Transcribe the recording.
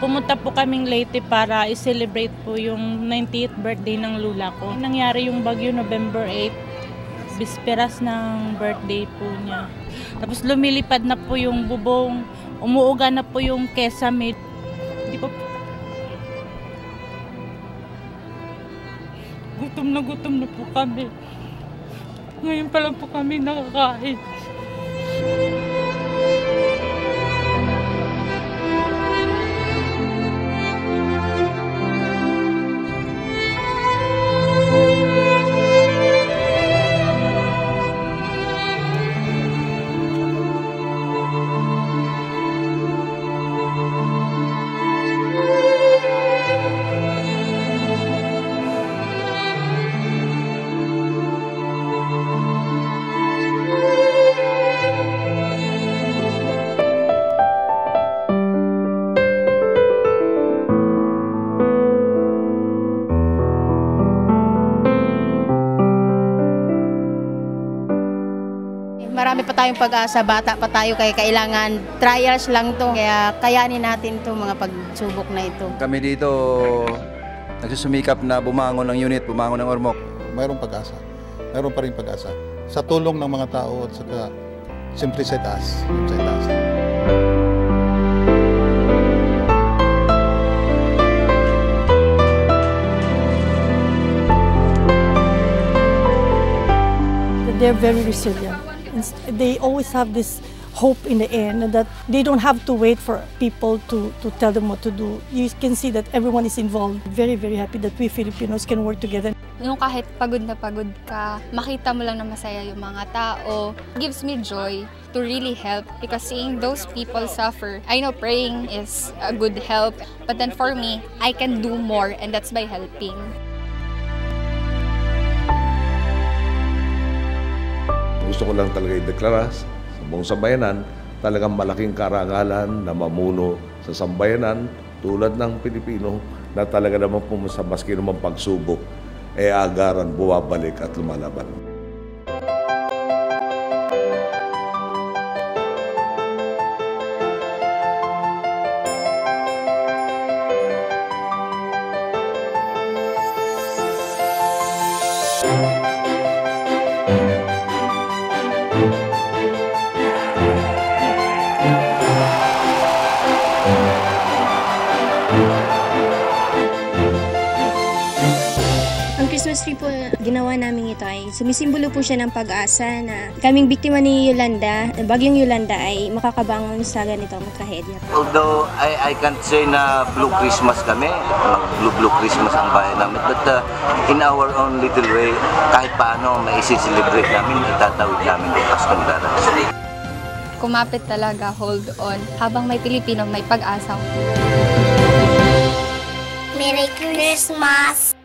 pumunta po kaming Leyte para i-celebrate po yung 90th birthday ng lula ko. Nangyari yung bagyo November 8, bisperas ng birthday po niya. Tapos lumilipad na po yung bubong, umuuga na po yung kesame. Hindi po Gutom na gutom na po kami. Ngayon pa lang po kami nakakain. Marami pa tayong pag-asa, bata pa tayo kaya kailangan trials lang to. Kaya kayanin natin to mga pagsubok na ito. Kami dito nagsusumikap na bumangon ng unit, bumangon ng ormok. mayroong pag-asa. Mayroon pa rin pag-asa. Sa tulong ng mga tao at saka siyempre sa taas. Sa taas. they're very resilient. And s- They always have this hope in the end that they don't have to wait for people to, to tell them what to do. You can see that everyone is involved. Very, very happy that we Filipinos can work together. Yung kahit pagod na pagod ka, makita mo lang na masaya yung mga tao, gives me joy to really help because seeing those people suffer, I know praying is a good help, but then for me, I can do more and that's by helping. Gusto ko lang talaga ideklara sa buong sambayanan, talagang malaking karangalan na mamuno sa sambayanan tulad ng Pilipino na talaga naman po sa maski naman pagsubok, e agaran, buwabalik at lumalaban. Christmas tree po ginawa namin ito ay sumisimbolo po siya ng pag-asa na kaming biktima ni Yolanda, bagyong Yolanda ay makakabangon sa ganitong trahedya. Although I, I can't say na Blue Christmas kami, Blue Blue Christmas ang bayan namin, but uh, in our own little way, kahit paano may isi-celebrate namin, itatawid namin yung Paskong darating. Kumapit talaga, hold on, habang may Pilipino, may pag-asa. Merry Christmas!